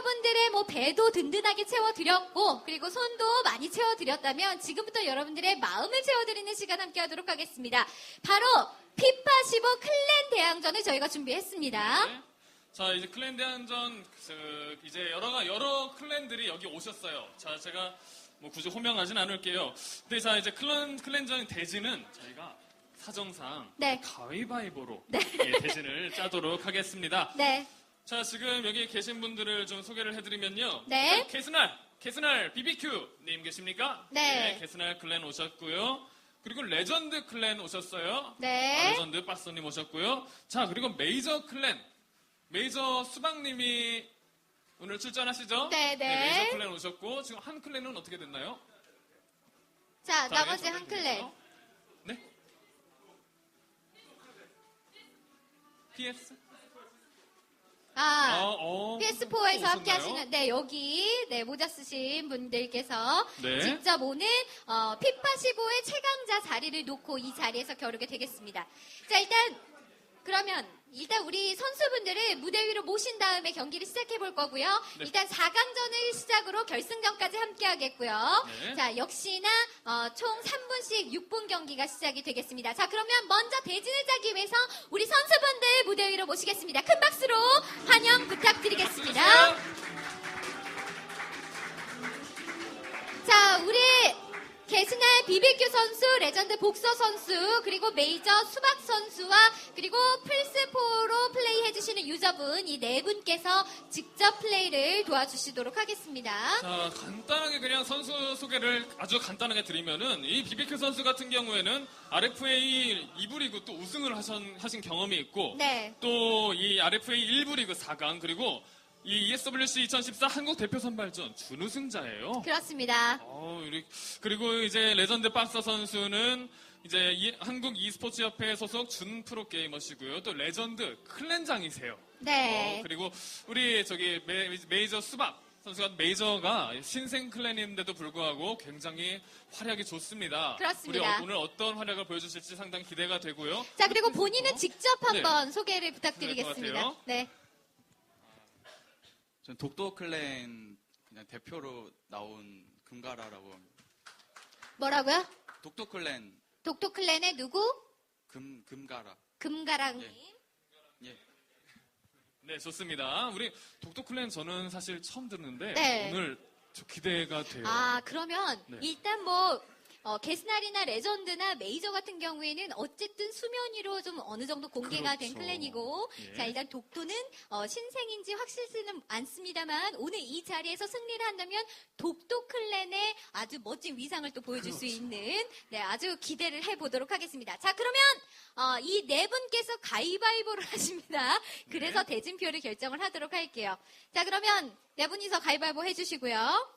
여러분들의 뭐 배도 든든하게 채워드렸고 그리고 손도 많이 채워드렸다면 지금부터 여러분들의 마음을 채워드리는 시간 함께 하도록 하겠습니다. 바로 피파 15 클랜 대항전을 저희가 준비했습니다. 네. 자, 이제 클랜 대항전, 그, 이제 여러, 여러 클랜들이 여기 오셨어요. 자, 제가 뭐 굳이 호명하진 않을게요. 근데 자, 이제 클랜, 클랜전 대진은 저희가 사정상 네. 가위바위보로 예, 대진을 짜도록 하겠습니다. 네. 자, 지금 여기 계신 분들을 좀 소개를 해드리면요. 네. 자, 캐스날, 캐스날 BBQ님 계십니까? 네. 캐스날 클랜 오셨고요. 그리고 레전드 클랜 오셨어요. 네. 아, 레전드 박스님 오셨고요. 자, 그리고 메이저 클랜, 메이저 수박님이 오늘 출전하시죠? 네, 네. 메이저 클랜 오셨고, 지금 한 클랜은 어떻게 됐나요? 자, 자, 나머지 네, 한 클랜. 네? PS? 아, 어, PS4에서 함께 오셨나요? 하시는, 네, 여기, 네, 모자 쓰신 분들께서 네. 직접 오늘, 어, 피파 15의 최강자 자리를 놓고 이 자리에서 겨루게 되겠습니다. 자, 일단, 그러면, 일단 우리 선수분들을 무대 위로 모신 다음에 경기를 시작해 볼 거고요. 네. 일단 4강전을 시작으로 결승전까지 함께 하겠고요. 네. 자, 역시나, 어, 총 3분씩 6분 경기가 시작이 되겠습니다. 자, 그러면 먼저 대진을 짜기 위해서 우리 선수분들 무대 위로 모시겠습니다. 큰 박수로 환영 부탁드리겠습니다. 자, 우리 개스날 비비큐 선수, 레전드 복서 선수, 그리고 메이저 수박 선수와 그리고 플스4로 플레이해주시는 유저분 이 네 분께서 직접 플레이를 도와주시도록 하겠습니다. 자, 간단하게 그냥 선수 소개를 아주 간단하게 드리면은 이 BBQ 선수 같은 경우에는 RFA 2부 리그 또 우승을 하신, 하신 경험이 있고 네. 또 이 RFA 1부 리그 4강 그리고 이 ESWC 2014 한국 대표 선발전 준우승자예요. 그렇습니다. 어, 우리- 그리고 이제 레전드 박서 선수는 이제 이- 한국 e스포츠 협회 소속 준 프로 게이머시고요. 또 레전드 클랜장이세요. 네. 어, 그리고 우리 저기 메, 메이저 수박 선수가 메이저가 신생 클랜인데도 불구하고 굉장히 활약이 좋습니다. 그렇습니다. 우리 어- 오늘 어떤 활약을 보여주실지 상당히 기대가 되고요. 자, 그리고 본인은 직접 네. 한번 소개를 것 부탁드리겠습니다. 같 전 독도 클랜 그냥 대표로 나온 금가라라고 합니다. 뭐라고요? 독도 클랜 독도 클랜의 누구? 금 금가라. 금가랑님. 예. 네, 좋습니다. 우리 독도 클랜 저는 사실 처음 듣는데 네. 오늘 저 기대가 돼요. 아, 그러면 네. 일단 뭐 어, 게스날이나 레전드나 메이저 같은 경우에는 어쨌든 수면 위로 좀 어느 정도 공개가 된 그렇죠. 클랜이고 예. 자 일단 독도는 어, 신생인지 확실치는 않습니다만 오늘 이 자리에서 승리를 한다면 독도 클랜의 아주 멋진 위상을 또 보여줄 수 그렇죠. 있는 네 아주 기대를 해보도록 하겠습니다. 자 그러면 어, 이 네 분께서 가위바위보를 하십니다. 그래서 네. 대진표를 결정을 하도록 할게요. 자 그러면 네 분이서 가위바위보 해주시고요.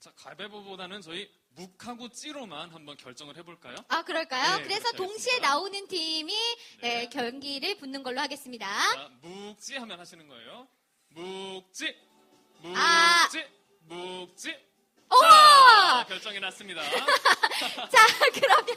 자, 가위바위보보다는 저희 묵하고 찌로만 한번 결정을 해볼까요? 아, 그럴까요? 네, 그래서 동시에 하겠습니다. 나오는 팀이 네. 네, 경기를 붙는 걸로 하겠습니다. 자, 묵지 하면 하시는 거예요. 묵지, 묵지, 아. 묵지. 오! 자, 결정이 났습니다. 자, 그러면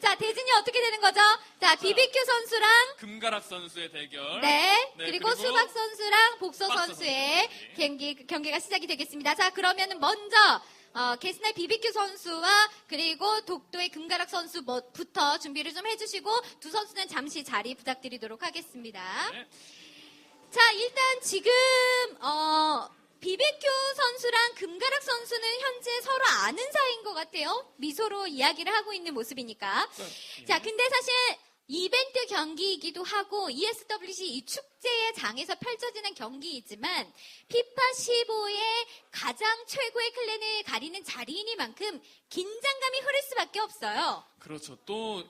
자, 대진이 어떻게 되는 거죠? 자, 비비큐 선수랑 금가락 선수의 대결. 네, 네, 그리고, 그리고 수박 선수랑 복서 박서 선수의 선수. 경기 경기가 시작이 되겠습니다. 자, 그러면은 먼저 어, 게스날 비비큐 선수와 그리고 독도의 금가락 선수부터 준비를 좀 해주시고 두 선수는 잠시 자리 부탁드리도록 하겠습니다. 네. 자, 일단 지금 어 비비큐 선수랑 금가락 선수는 현재 서로 아는 사이인 것 같아요. 미소로 이야기를 하고 있는 모습이니까. 자, 근데 사실 이벤트 경기이기도 하고 ESWC 이 축제의 장에서 펼쳐지는 경기이지만 피파 15의 가장 최고의 클랜을 가리는 자리이니만큼 긴장감이 흐를 수밖에 없어요. 그렇죠. 또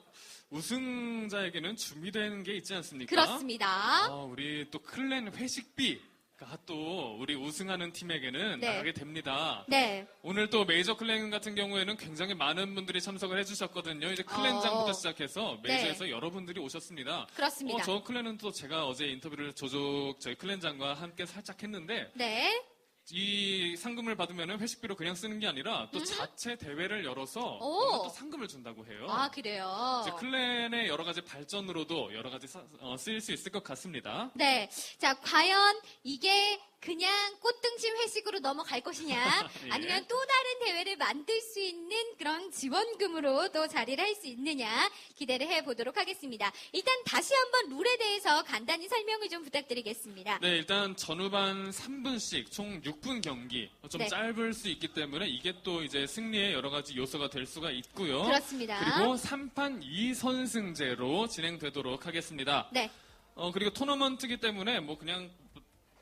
우승자에게는 준비되는 게 있지 않습니까? 그렇습니다. 어, 우리 또 클랜 회식비가 또 우리 우승하는 팀에게는 네. 나가게 됩니다. 네. 오늘 또 메이저 클랜 같은 경우에는 굉장히 많은 분들이 참석을 해주셨거든요. 이제 클랜장부터 어. 시작해서 메이저에서 여러분들이 오셨습니다. 그렇습니다. 어, 저 클랜은 또 제가 어제 인터뷰를 조족 저희 클랜장과 함께 살짝 했는데 네. 이 상금을 받으면 회식비로 그냥 쓰는 게 아니라 또 자체 대회를 열어서 음. 오. 또 상금을 준다고 해요. 아, 그래요. 이제 클랜의 여러 가지 발전으로도 여러 가지 사- 어, 쓰일 수 있을 것 같습니다. 네. 자, 과연 이게 그냥 꽃등심 회식으로 넘어갈 것이냐, 예. 아니면 또 다른 대회를 만들 수 있는 그런 지원금으로 또 자리를 할 수 있느냐 기대를 해보도록 하겠습니다. 일단 다시 한번 룰에 대해서 간단히 설명을 좀 부탁드리겠습니다. 네, 일단 전후반 3분씩 총 6분 경기 좀 네. 짧을 수 있기 때문에 이게 또 이제 승리의 여러 가지 요소가 될 수가 있고요. 그렇습니다. 그리고 3판 2선승제로 진행되도록 하겠습니다. 네, 어, 그리고 토너먼트기 때문에 뭐 그냥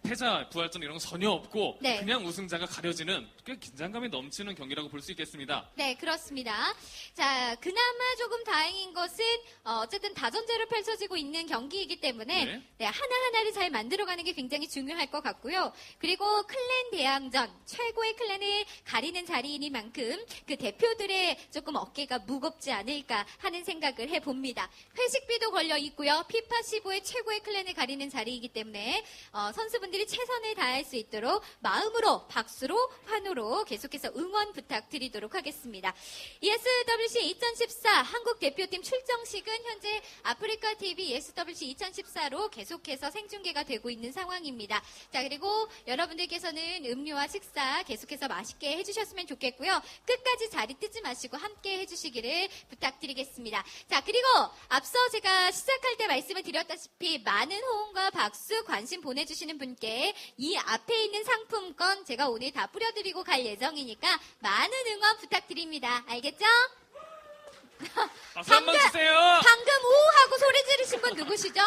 패자, 부활전 이런 거 전혀 없고 네. 그냥 우승자가 가려지는 꽤 긴장감이 넘치는 경기라고 볼 수 있겠습니다. 네, 그렇습니다. 자, 그나마 조금 다행인 것은 어, 쨌든 다전제로 펼쳐지고 있는 경기이기 때문에 네. 네, 하나하나를 잘 만들어가는 게 굉장히 중요할 것 같고요. 그리고 클랜 대항전, 최고의 클랜을 가리는 자리이니만큼 그 대표들의 조금 어깨가 무겁지 않을까 하는 생각을 해봅니다. 회식비도 걸려 있고요. 피파 15의 최고의 클랜을 가리는 자리이기 때문에 어, 선수분들 이 최선을 다할 수 있도록 마음으로 박수로 환호로 계속해서 응원 부탁드리도록 하겠습니다. ESWC 2014 한국 대표팀 출정식은 현재 아프리카 TV ESWC 2014로 계속해서 생중계가 되고 있는 상황입니다. 자 그리고 여러분들께서는 음료와 식사 계속해서 맛있게 해주셨으면 좋겠고요. 끝까지 자리 뜨지 마시고 함께 해주시기를 부탁드리겠습니다. 자 그리고 앞서 제가 시작할 때 말씀을 드렸다시피 많은 호응과 박수 관심 보내주시는 분께 이 앞에 있는 상품권 제가 오늘 다 뿌려드리고 갈 예정이니까 많은 응원 부탁드립니다. 알겠죠? 박수 한번 방금- 주세요. 방금 우 하고 소리 지르신 분 누구시죠?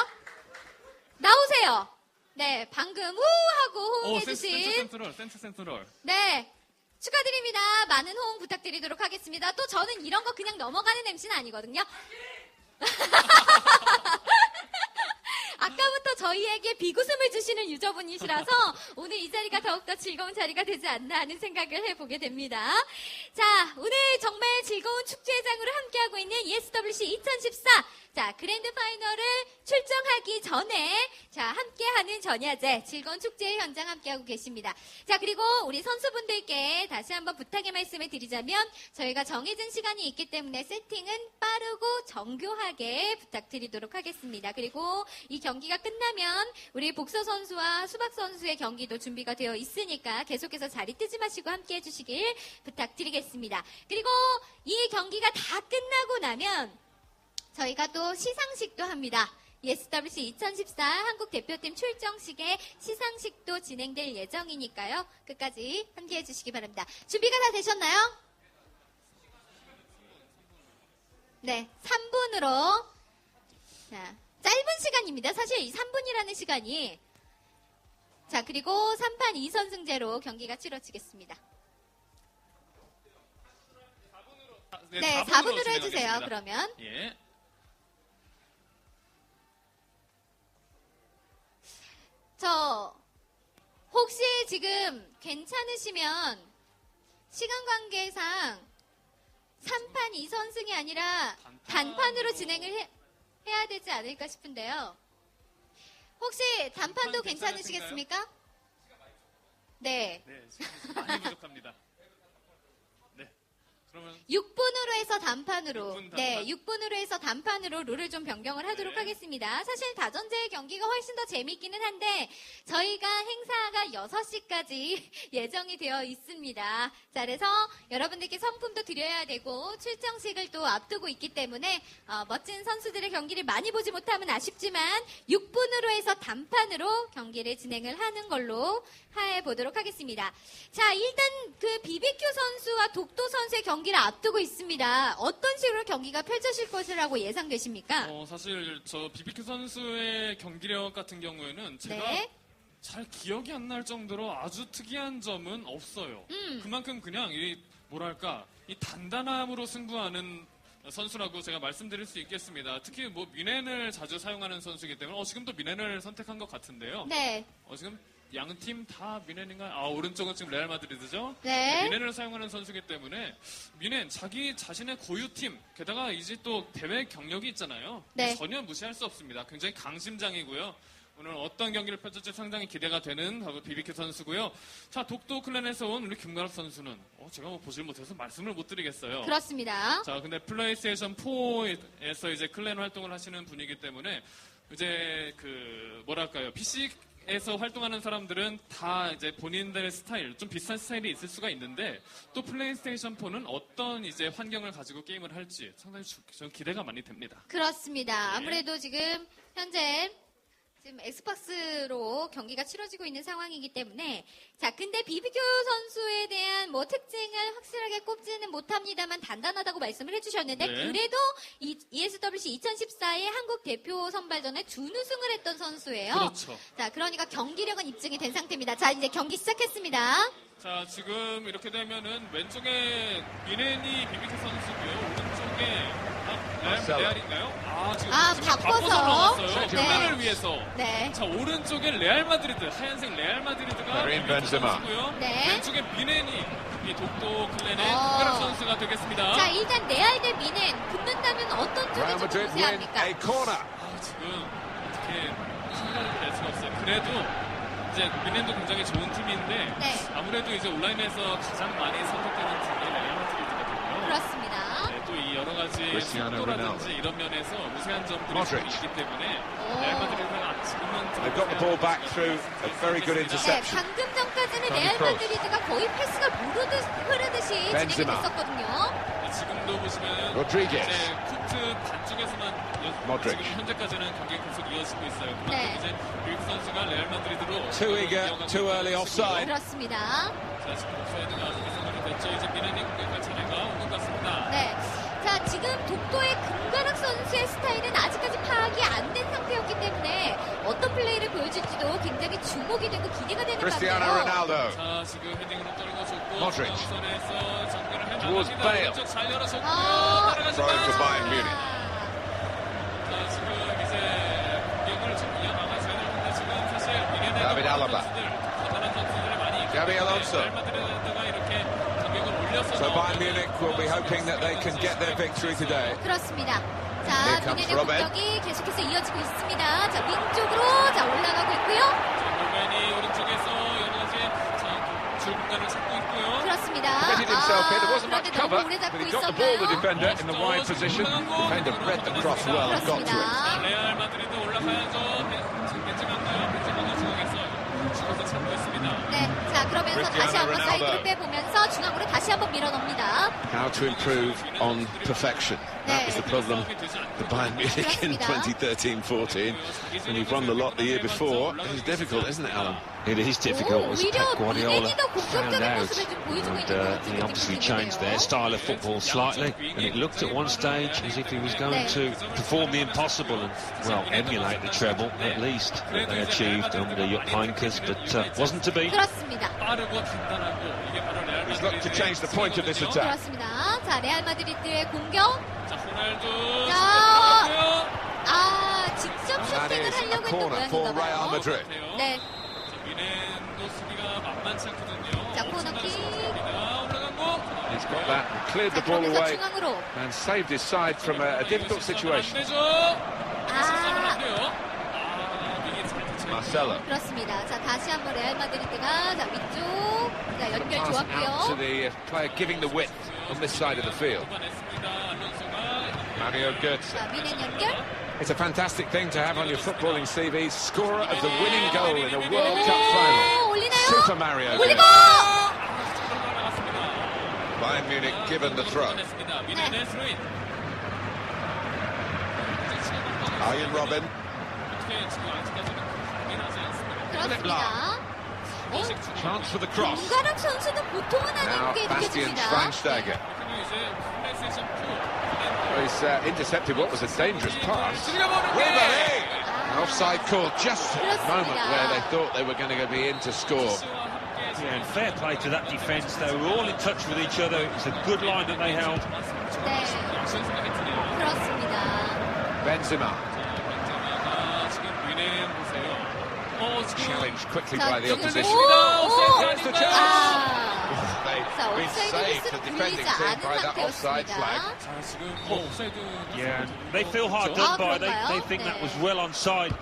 나오세요. 네, 방금 우 하고 오, 센스, 호응해 주신 센스 센트럴, 센스 센트럴. 네. 축하드립니다. 많은 호응 부탁드리도록 하겠습니다. 또 저는 이런 거 그냥 넘어가는 MC는 아니거든요. 아까부터 저희에게 비구슴을 주시는 유저분이시라서 오늘 이 자리가 더욱더 즐거운 자리가 되지 않나 하는 생각을 해보게 됩니다. 자, 오늘 정말 즐거운 축제장으로 함께하고 있는 ESWC 2014. 자, 그랜드 파이널을 출정하기 전에 자, 함께하는 전야제 즐거운 축제 현장 함께하고 계십니다. 자, 그리고 우리 선수분들께 다시 한번 부탁의 말씀을 드리자면 저희가 정해진 시간이 있기 때문에 세팅은 빠르고 정교하게 부탁드리도록 하겠습니다. 그리고 이 경기가 끝나면 우리 복서 선수와 수박 선수의 경기도 준비가 되어 있으니까 계속해서 자리 뜨지 마시고 함께 해주시길 부탁드리겠습니다. 그리고 이 경기가 다 끝나고 나면 저희가 또 시상식도 합니다. ESWC 2014 한국 대표팀 출정식의 시상식도 진행될 예정이니까요. 끝까지 함께 해 주시기 바랍니다. 준비가 다 되셨나요? 네, 3분으로. 자, 짧은 시간입니다. 사실 이 3분이라는 시간이. 자, 그리고 3판 2선승제로 경기가 치러지겠습니다. 아, 네, 4분으로 4분으로 해주세요. 그러면. 예. 저 혹시 지금 괜찮으시면 시간 관계상 3판 2선승이 아니라 단판 으로 진행을 해, 해야 되지 않을까 싶은데요. 혹시 단판도 단판 괜찮으시겠습니까? 네. 네, 지금 많이 부족합니다. 네. 그러면 6분으로 해서 단판으로. 6분 단판. 네, 6분으로 해서 단판으로 룰을 좀 변경을 하도록 네. 하겠습니다. 사실 다전제 경기가 훨씬 더 재밌기는 한데 저희가 행사가 6시까지 예정이 되어 있습니다. 자, 그래서 여러분들께 성품도 드려야 되고 출정식을 또 앞두고 있기 때문에 어, 멋진 선수들의 경기를 많이 보지 못하면 아쉽지만 6분으로 해서 단판으로 경기를 진행을 하는 걸로 해 보도록 하겠습니다. 자, 일단 그 BBQ 선수와 독도 선수의 경기를 앞두고 있습니다. 어떤 식으로 경기가 펼쳐질 것이라고 예상되십니까? 어, 사실 저 BBQ 선수의 경기력 같은 경우에는 제가 네. 잘 기억이 안 날 정도로 아주 특이한 점은 없어요. 음. 그만큼 그냥 이 뭐랄까 이 단단함으로 승부하는 선수라고 제가 말씀드릴 수 있겠습니다. 특히 뭐 미넨을 자주 사용하는 선수이기 때문에 어, 지금도 미넨을 선택한 것 같은데요. 네. 어, 지금 양 팀 다 미넨인가요? 아 오른쪽은 지금 레알 마드리드죠. 네. 미넨을 사용하는 선수이기 때문에 미넨 자기 자신의 고유 팀 게다가 이제 또 대회 경력이 있잖아요. 네. 전혀 무시할 수 없습니다. 굉장히 강심장이고요. 오늘 어떤 경기를 펼칠지 상당히 기대가 되는 바로 BBQ 선수고요. 자 독도 클랜에서 온 우리 김가락 선수는 어, 제가 뭐 보질 못해서 말씀을 못 드리겠어요. 그렇습니다. 자, 근데 플레이스테이션 4에서 이제 클랜 활동을 하시는 분이기 때문에 이제 그 뭐랄까요 PC 에서 활동하는 사람들은 다 이제 본인들의 스타일, 좀 비슷한 스타일이 있을 수가 있는데 또 플레이스테이션 4는 어떤 이제 환경을 가지고 게임을 할지 상당히 주- 좀 기대가 많이 됩니다. 그렇습니다. 아무래도 지금 현재 지금 엑스박스로 경기가 치러지고 있는 상황이기 때문에 자 근데 비비교 선수에 대한 뭐 특징을 확실하게 꼽지는 못합니다만 단단하다고 말씀을 해주셨는데 네. 그래도 이 ESWC 2014의 한국 대표 선발전에 준우승을 했던 선수예요. 그렇죠. 자 그러니까 경기력은 입증이 된 상태입니다. 자 이제 경기 시작했습니다. 자, 지금 이렇게 되면은 왼쪽에 미네니 비비케 선수고요. 오른쪽에 아, 레알, 레알인가요? 아, 지금, 아, 지금 바꿔서. 네. 장면을 위해서. 네. 자, 오른쪽에 레알 마드리드, 하얀색 레알 마드리드가 베린 벤제마. 네. 왼쪽에 미네니, 이 독도 클랜의 어. 특별한 선수가 되겠습니다. 자 일단 레알 대 미넨 붙는다면 어떤 쪽이 좀 우세합니까? 아, 지금 어떻게 생각을 낼 수가 없어요. 그래도 이제 미넨도 굉장히 좋은 팀인데 네. 아무래도 이제 온라인에서 가장 많이 선택되는 팀이 레알 마드리드거든요. 그렇습니다. 네, 또이 여러 가지 속도라든지 이런 면에서 우세한 점들이 좀. 있기 때문에 오. 레알 마드리드가 지금은 좀 They've got the ball back through a very good 네, interception. 방금 전까지는 레알. 마드리드가 거의 패스가 무르듯 흐르듯이 진행이. 됐었거든요. 네, 지금도 보시면. 이제 코트 반쪽에서만. 지금 현재까지는 경기 계속 이어지고 있어요. 그만큼 네. 이제 윌크 선수가 레알 마드리드로 Too eager, too early offside. 그렇습니다. 자, 지금 아직 미성공이 됐죠. 이제 미나니 공격할 차 지금 독도의 금가락 선수의 스타일은 아직까지 파악이 안 된 상태였기 때문에 어떤 플레이를 보여줄지도 굉장히 주목이 되고 기대가 되는 Cristiano 것 같아요. Ronaldo. 자, 지금 헤딩으로 떨궈줬고 전개를 Towards 해나갑니다. Bale. 왼쪽 잘 열어줬고요. 아. Gabi 때문에 Alonso. 레알 마드 So Bayern Munich will be hoping that they can get their victory today. 그렇습니다. 자, 미네의. 공격이 계속해서 이어지고 있습니다. 자, 윙쪽으로 자 올라가고 있고요. 골맨이 오른쪽에서 여러 가지 자, 줄 공간을 찾고 있고요. 그렇습니다. Committed himself in. There wasn't much 그런데 너무 cover, 오래 but 잡고 he got the ball, the 있었나요? defender, in the wide position. Defender read the cross well and got to it. 자, 레알 마드리드 올라가야죠. 벤- 지금 벤제마인가요? 중앙에서 찾고 있습니다. 네, 자 그러면서 다시 한번. 사이드로 빼보면서 중앙으로 다시 한번 밀어넣습니다. How to improve on perfection. That was the problem for Bayern Munich in 2013-14. When you've won the lot the year before, it's difficult, isn't it, Alan? It is difficult 오, as 오히려 Pep Guardiola 미네니 더 found 공격적인 out. 모습을 좀 보여주고 And 있는 것 uh, 같은 he obviously 느낌이 changed their 드는데요. style of football slightly. And it looked at one stage as if he was going to perform the impossible and, well, emulate the treble, at least, that they achieved under Jupp Heynckes, but uh, wasn't to be. 그렇습니다. 빠르고 단단하고 이게 바로 레알 He's looked to change the point of this 마드리드의 attack. 그렇습니다. 자 레알 마드리드의 공격. 자, 호날두 자. 들어갔고요. 아 직접 And that 슈팅을 is a 하려고 했던 corner for 모양인가 Real 봐요. Madrid. 네, 자, 미넨도 수비가 만만치 않거든요. 자, 코너킥. 올라간 거. He's got that and cleared 자 the ball 그러면서 away 중앙으로. and saved his side from a, a difficult situation. 안 되죠. 실수하면 안 아 돼요. 아, 미니 잘 대처했고요. Marcelo. 그렇습니다. 자 다시 한번 레알 마드리드가 자 위쪽 자 연결 Pass out to 좋았고요. the uh, player giving the width on this side of the field. Mario Götze. It's a fantastic thing to have on your footballing CV. Scorer of the winning goal in a World Cup final. Super Mario Bayern Munich given the throw. Arjen Robin. Chance for the cross. Now Bastian Schweinsteiger. 그리고 이제 플레이스테이션 2. He's uh, intercepted what was a dangerous pass. 찔려버리게. Ribery. An offside call just at the moment where they thought they were going to be in to score. Yeah, and fair play to that defence. They were all in touch with each other. It was a good line that they held. 네, 생각이 드네요. 그렇습니다. Benzema 벤제마가 지금 위넨 보세요. 어, 지금 challenged quickly 자, by the 지금 opposition. 오, 오, 옵사이드 아닌가요? 아, They've 자, been 옵사이드 saved, 미스로 the defending 불리지 team, 않은 by that offside 상태였습니다. flag. 자, 지금 뭐 옵사이드 Yeah, and they feel hard 그렇죠? done by. They, 그런가요? they think that was well onside.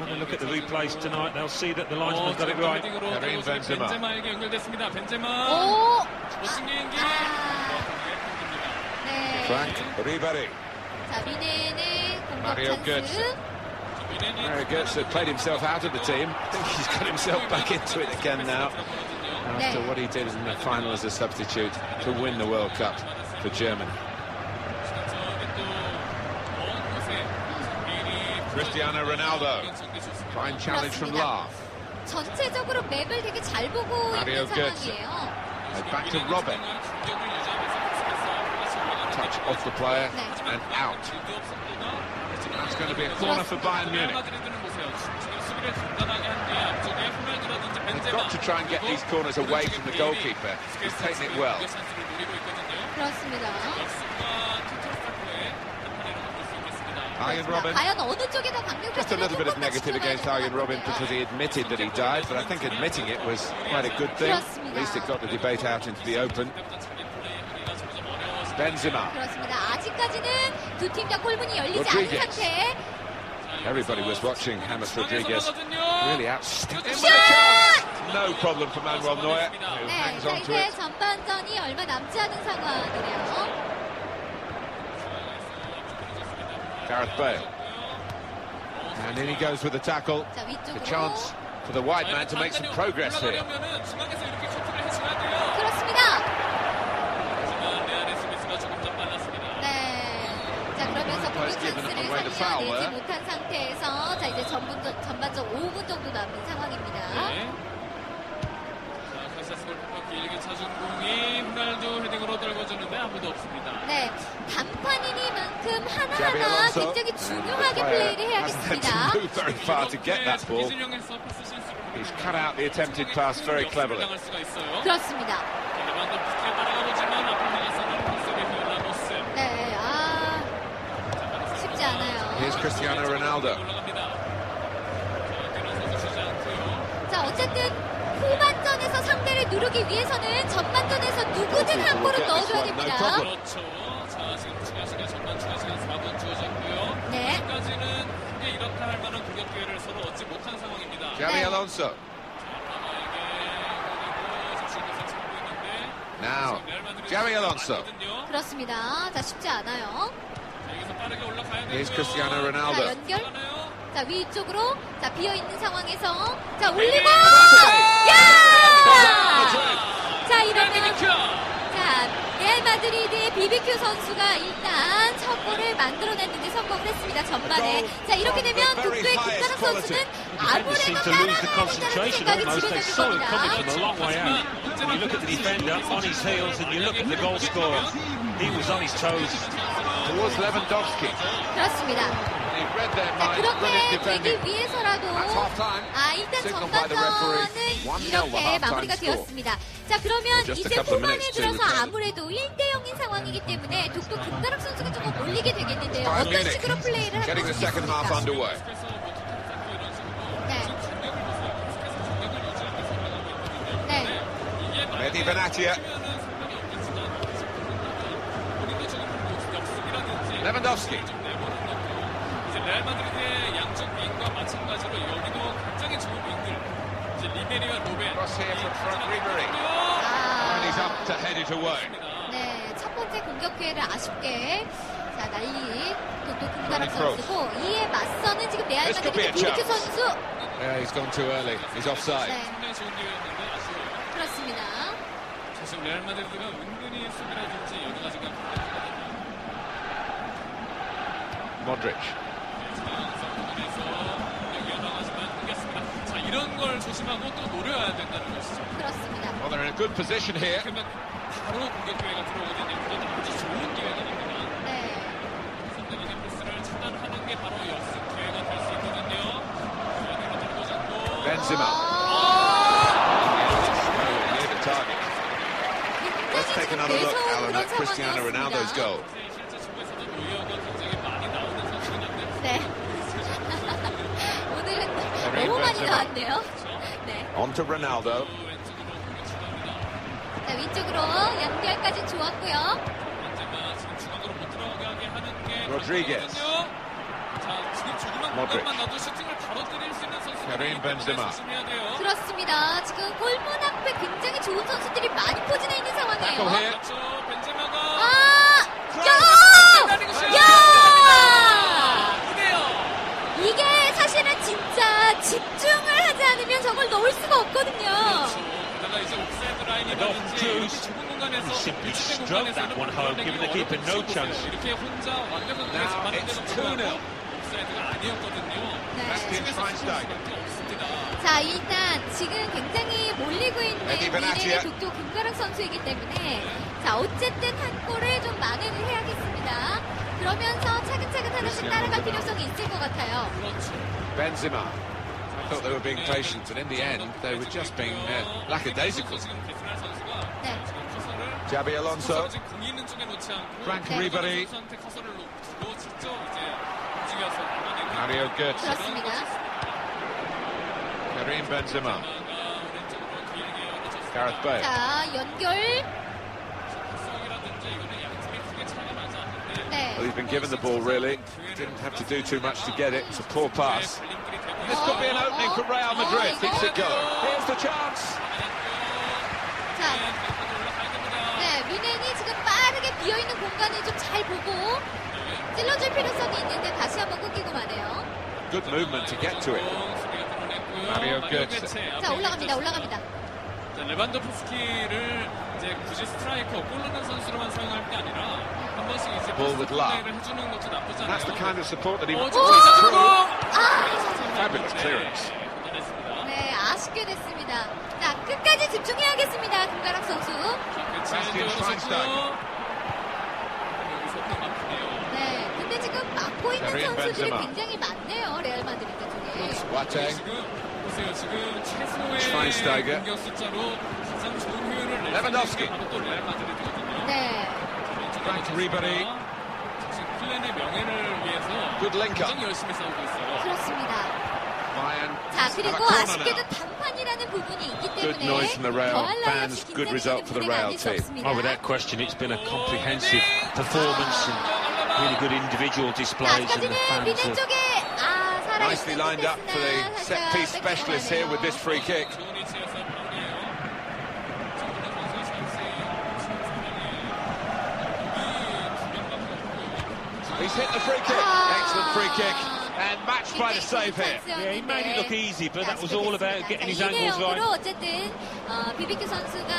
When they look at the replays tonight, they'll see that the 어, linesman got it 지금 right. 헤딩으로 Karim 들어오고 벤제마. 벤제마에게 연결됐습니다. 벤제마. 오, 멋진 개인기. 아, 네. Frank Ribery. 자, 미넨의 공격 마리오 찬스. götze. Mario Götze played himself out of the team. I think he's got himself back into it again now. After 네. what he did in the final as a substitute to win the World Cup for Germany. Cristiano Ronaldo. Fine challenge from 그렇습니다. Lahr. 전체적으로 맵을 되게 잘 보고 마리오 있는 götze. 상황이에요. Back to Robin. Touch off the player 네. and out. That's going to be a corner for Bayern Munich. They've got to try and get these corners away from the goalkeeper. He's taken it well. 그렇습니다. Arjen 그렇습니다. Robin. 과연 어느 쪽이 더 강력할지 Just a little bit of negative against Arjen Robin because he admitted that he died, but I think admitting it was quite a good thing. At least it got the debate out into the open. Benzema. 그렇습니다. 아직까지는 두 팀 다 골문이 열리지 않은 Rodriguez. 상태. Everybody was watching James Rodriguez. Really outstanding. 슛! No problem for Manuel Neuer, 네, 자 이제. 전반전이 얼마 남지 않은 상황이래요. Gareth Bale. And in he goes with the tackle. 자 The 위쪽으로. chance for the white man to make some progress here. 그렇습니다. 네. 자 그러면서 공격 찬스를 살려내지. 못한 상태에서 자 이제 전반전 5분 정도 남은 상황입니다. 네. 자, 카시아스 골키퍼 길게 차준 공이 호날두 헤딩으로 떨궈주는데 아무도 없습니다. 네, 단판이니만큼 Xabi 하나하나. 굉장히 the 중요하게 player 플레이를 해야겠습니다. 실수를 He's cut out the attempted pass very cleverly. 그렇습니다. 레반도프스키가 따라가보지만 나가서는. 네, 아 쉽지 않아요. Here's Cristiano Ronaldo. 자, 어쨌든 누르기 위해서는 전반전에서 누구든 한 골을 넣어줘야 됩니다. 그렇죠. 자, 지금 추가 시간, 전반 추가 시간 4분 주어졌고요. 네. 아직까지는 크게 이렇다 할 만한 공격 기회를 서로 얻지 못한 상황입니다. 네. 집중해서 찾고 있는데 Now, Alonso. 많거든요. 그렇습니다. 자, 쉽지 않아요. 자, 여기서 빠르게 올라가야 되고요. Here's Cristiano 자, Ronaldo. 연결. 자, 위쪽으로. 자, 비어 있는 상황에서. 자, 올리고! 네. 야! 자, 이러면. 비비큐! 자, 레알 마드리드의 비비큐 선수가 일단 첫 골을 만들어냈는데 성공을 했습니다. 전반에. 자, 이렇게 되면 독도의 김가람 선수는 아무래도 to lose the 따라가야 concentration 된다는 생각이 지배적일 coming 겁니다. from a long way out. You look at the defender on his heels and you look at the goal scorer. He was on his toes. Towards Lewandowski. 그렇습니다. 그렇게. 되기 위해서라도. 아 일단. 전반전은 1-0 이렇게 마무리가. 되었습니다. 자 그러면 이제 후반에 들어서 아무래도 1대0인 상황이기 때문에 독도 금가락 선수가 조금 몰리게 되겠는데요. 어떤 식으로 플레이를 할뭐 네. 네. 만약에 Mehdi Benatia. 뭐 Lewandowski. 레알 마드리드의 양쪽 윙과 마찬가지로 여기도 굉장히 좋은 윙들 이제 리베리와 로벤. 네, 첫 번째 공격 기회를 아쉽게 자 날리 Toni Kroos. 선수고 이에 맞서는 지금 레알 마드리드 비비큐. 선수. Yeah, he's gone too early. He's offside. 네. 그렇습니다. 자, 지금 레알 마드리드가 은근히 수비라든지 여러 가지가 Modric. 상황에서 공격이 연하지만 끊겼습니다. 자, 이런 걸 조심하고 또 노려야 된다는 것이죠. 그렇습니다. Well, they're in a good position here. 그러면 바로 공격 기회가 들어오거든요. 그것도 아주 좋은 기회가 됩니다. 네. 상대방의 패스를 차단하는 게 바로 역습 기회가 될 수 있거든요. 여기로 들고 잡고 Benzema. 어, Nowhere near the target. Let's take another look, Alan, at Cristiano Ronaldo's goal. 나왔네요. 네. On to Ronaldo. 자, 위쪽으로 연결까지 좋았고요. 언제나 지금 중앙으로 못 들어가게 하는 게 Rodriguez. 관건이거든요. 자, 지금 조금만 Modric. 공간만 놔도 슈팅을 바로 때릴 수 있는 선수들이 Karim Benzema. 조심해야 돼요. 그렇습니다. 지금 골문 앞에 굉장히 좋은 선수들이 많이 포진해 있는 상황이에요. 그렇죠. 수가 없거든요. 게다가 이제 옵사이드 라인이라든지 Cruz 이렇게 좁은 공간에서 simply 유출된 struck that 공간에서는 one home, 골 giving the 내기가 keeper no 어렵고 chance. 이렇게 혼자 완벽한 공간에 Now 잡았는데도 it's 불구하고 2-0. 옵사이드가 아니었거든요. 네. 수밖에 없습니다. 자, 일단 지금 굉장히 몰리고 있는. 미래의 독도 금가락 선수이기 때문에 자, 어쨌든 한 골을 좀 만회를 해야겠습니다. 그러면서 차근차근 하나씩 따라갈 필요성이 있을 것 같아요. 그렇죠. Benzema. I thought they were being patient, but in the end, they were just being uh, lackadaisical. 지금 베스날 선수가 네. 지금 커서를 Javi Alonso. 지금 공이 있는 쪽에 놓지 않고 Frank 네. Ribery. 선수한테 커서를 놓고 직접 이제 움직여서 막아내고 Mario Götze. 그렇습니다. Karim Benzema. 오른쪽으로 길게 열어줬어요. Gareth Bale. 자, 연결. 성이라든지 이거는 양팀의 크게 차이가 나지 않는데 네. Well, he's been given the ball, really. Didn't have to do too much to get it. It's a poor pass. This could be an opening for Real Madrid. Oh, Keeps it going. Here's the chance. 자, 네, 미넨이 지금 빠르게 비어있는 공간을 좀 잘 보고 찔러줄 필요성이 있는데 다시 한번 끊기고 마네요. Good movement to get to it. 마리오 götze. 자, 올라갑니다, 올라갑니다. 자, 레반도프스키를 이제 굳이 스트라이커 골 넣는 선수로만 사용할 게 아니라 한 번씩 이제 Ball with love. 플레이를 해주는 것도 나쁘지 않아요. That's the kind of support that he 어, wants 진짜 이상한 through. 거! Fabulous clearance. 네, 아쉽게 됐습니다. 자, 끝까지 집중해야겠습니다, 금가락 선수. 네, 근데 지금 막고 있는 선수들이. 굉장히 많네요, 레알 마드리드 쪽에. 지금 보세요. 지금 최소의. 공격 숫자로 가장 좋은 효율을 낼 Lewandowski. 게 바로 또 레알 마드리드거든요. 네, Ribery. 지금 클랜의 명예를 위해서 Good. 굉장히 열심히 싸우고 있어요. 그렇습니다. Bayern. 자, have a 그리고 corner 아쉽게도 now. 단판이라는 부분이 있기 Good 때문에 noise from the Real 더할 나위 fans. 없이 Good 긴장되는 result for the 분위기가 Real 아닐 수 team. 없습니다. Oh, without question, it's been a comprehensive performance and really good individual 자, displays, and 아직까지는 the fans 미넨 are 쪽에 아, 살아있는 Nicely lined up for the 듯했으나 set 살짝 piece specialist here with this 뺏기고 free kick. 좋은 위치에서 파울이에요. 정근혜 선수의 찬스. He's hit the free kick. Ah. Excellent free kick. And matched by the 굉장히 save here. 좋은 Yeah, he made it look easy, but that was all about getting his 자, angles 2대 0으로 right. 어쨌든 어, 비비큐 선수가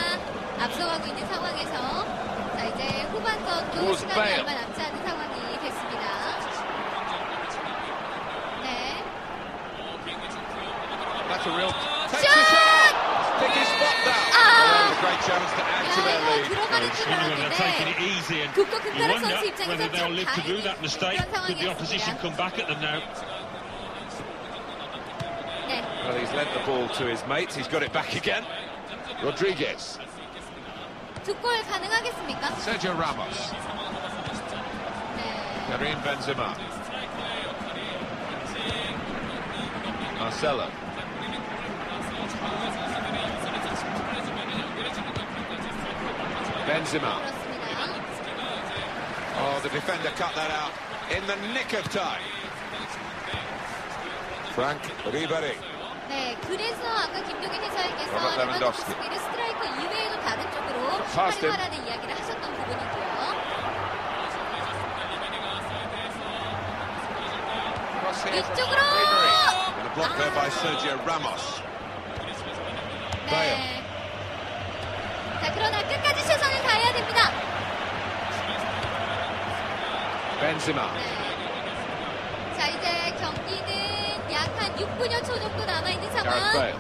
앞서가고 있는 상황에서 자 이제 후반전도 Was 시간이 Bale. 얼마 남지 않은 상황이 됐습니다. 네. That's a real. Takes Shot! the shot. Pick his spot down. Ah. Oh, a great chance to add to 야, their 이거 lead. 들어가는 줄 When they're taking it 알았는데 easy, and 국가 you 금가락 wonder 선수 입장에서 whether they'll 참 live to do 다행히 that mistake. 그런 Could the opposition 상황이었습니다. come back at them now? 네. Well, he's lent the ball to his mates. He's got it back again. Rodriguez. 두골 가능하겠습니까? Sergio Ramos. 네. Karim Benzema. Marcelo. Benzema. 그렇습니다. Oh, the defender cut that out in the nick of time. Frank Ribery. 네, 그래서 아까 김동현 해설께서 로버트 레반도프스키. 레반도프스키를 스트라이커 이외에도 다른 쪽으로 Fast him. 활용하라는 이야기를 하셨던 부분이고요. Cross here from 이쪽으로! Ribery. And a block there by Sergio Ramos. 네. Benzema. 네. 자, 이제 경기는 약 한 6분여 초 정도 남아있는 Gareth 상황. Bale.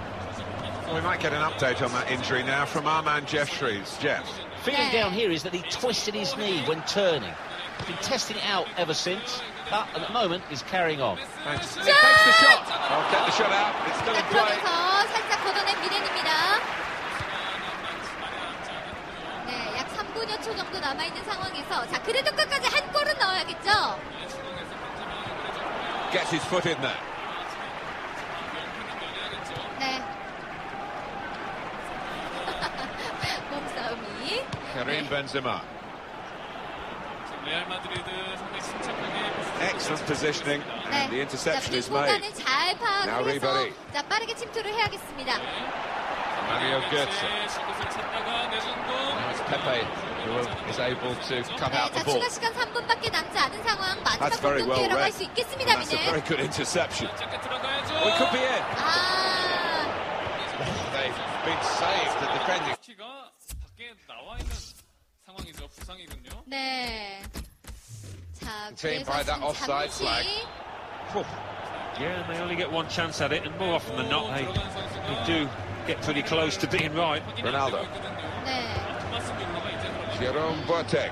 Well, we might get an update on that injury now from our man Jeff Shreves. Jeff. Feeling Yeah. down here is that he twisted his knee when turning. Been testing it out ever since, but at the moment is carrying on. Thanks. He takes the shot. Oh, get the shot out. It's still 자, in play. 그러면서 살짝 걷어낸 미넨입니다. 3분여 초 정도 남아있는 상황에서 자, 그래도 끝까지 한 골은 넣어야겠죠? Gets his foot in there. 네. 몸싸움이. Karim Benzema. Excellent positioning. And the interception 자, is 빈 made. 잘 Now 파악을 해서 Ribery. 자, 빠르게 침투를 해야겠습니다. Mario Götze. 네, Now it's Pepe who is able to cut 네, out the 자, ball. 추가 시간 3분밖에 남지 않은 상황. 마지막 That's very 공격 well 기회라고 할 read. 수 있겠습니다, That's a 미네. very good interception. 짧게 들어가야죠. We could be in. 아, They've been saved. The defending. 키가 밖에 나와 있는 상황이죠. 부상이군요. 네. 자, Contained 그래서 by that 지금 offside 잠시 flag. Yeah, and they only get one chance at it, and more often than not, they, 들어간 선수가 they do get pretty close to being right. 확인이 Ronaldo. Jerome Boateng.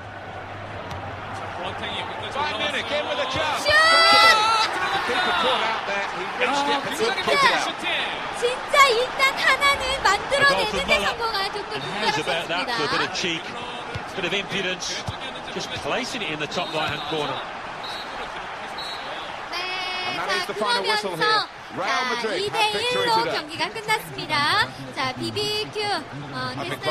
자, 보아탱이 여기까지 Five minutes, in with a chance. 슛! Keeper caught out there. He 아, reached it, but 굉장히 couldn't kick it 멋진 out. 슈팅. 진짜 일단 하나는 만들어내는 데 Muller. 성공한 독도 And how's about that for a bit 국가였습니다. of cheek, bit of impudence, just placing it in the top right-hand corner. 네, And that 자, is the final whistle 그러면서 here. 자, Madrid 2대 have victory 1로 today. 경기가 끝났습니다. 자, BBQ 어, about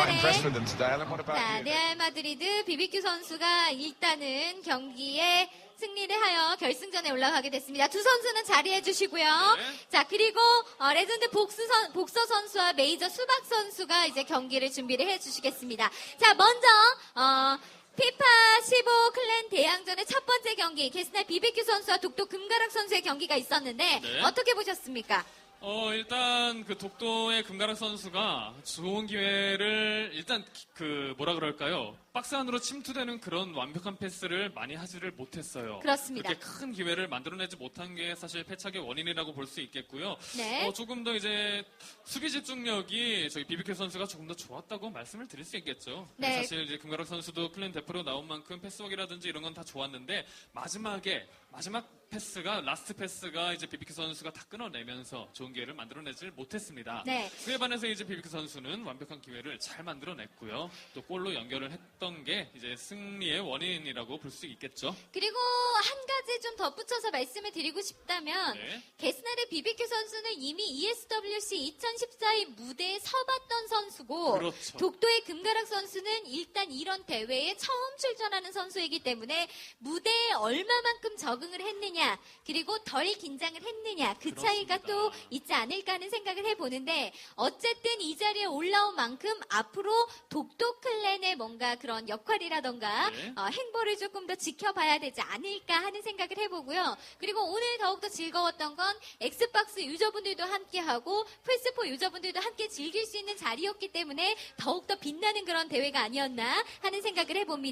자? 레알 마드리드 BBQ 선수가 일단은 경기에 승리를 하여 결승전에 올라가게 됐습니다. 두 선수는 자리해 주시고요. 네. 자, 그리고 어, 레전드 복스 선, 복서 선수와 메이저 수박 선수가 이제 경기를 준비를 해 주시겠습니다. 자, 먼저 어, 피파 15 클랜 대항전의 첫 번째 경기 게스날 BBQ 선수와 독도 금가락 선수의 경기가 있었는데 네. 어떻게 보셨습니까? 어, 일단 그 독도의 금가락 선수가 좋은 기회를 일단 기- 그 뭐라 그럴까요? 박스 안으로 침투되는 그런 완벽한 패스를 많이 하지를 못했어요. 그렇습니다. 그렇게 큰 기회를 만들어내지 못한 게 사실 패착의 원인이라고 볼 수 있겠고요. 네. 어, 조금 더 이제 수비 집중력이 저기 비비큐 선수가 조금 더 좋았다고 말씀을 드릴 수 있겠죠. 네. 사실 이제 금가락 선수도 클랜 대표로 나온 만큼 패스워크라든지 이런 건 다 좋았는데 마지막에 마지막 패스가 라스트 패스가 이제 비비큐 선수가 다 끊어내면서 좋은 기회를 만들어내질 못했습니다. 네. 그에 반해서 이제 비비큐 선수는 완벽한 기회를 잘 만들어냈고요. 또 골로 연결을 했던 게 이제 승리의 원인이라고 볼 수 있겠죠. 그리고 한 가지 좀 덧붙여서 말씀을 드리고 싶다면 네. 게스날의 비비큐 선수는 이미 ESWC 2014의 무대에 서봤던 선수고 그렇죠. 독도의 금가락 선수는 일단 이런 대회에 처음 출전하는 선수이기 때문에 무대에 얼마만큼 적응을 했느냐 그리고 덜 긴장을 했느냐 그 차이가 또 그렇습니다. 있지 않을까 하는 생각을 해보는데 어쨌든 이 자리에 올라온 만큼 앞으로 독도 클랜의 뭔가 그런 역할이라던가 네. 어, 행보를 조금 더 지켜봐야 되지 않을까 하는 생각을 해보고요. 그리고 오늘 더욱더 즐거웠던 건 엑스박스 유저분들도 함께하고 플스4 유저분들도 함께 즐길 수 있는 자리였기 때문에 더욱더 빛나는 그런 대회가 아니었나 하는 생각을 해봅니다.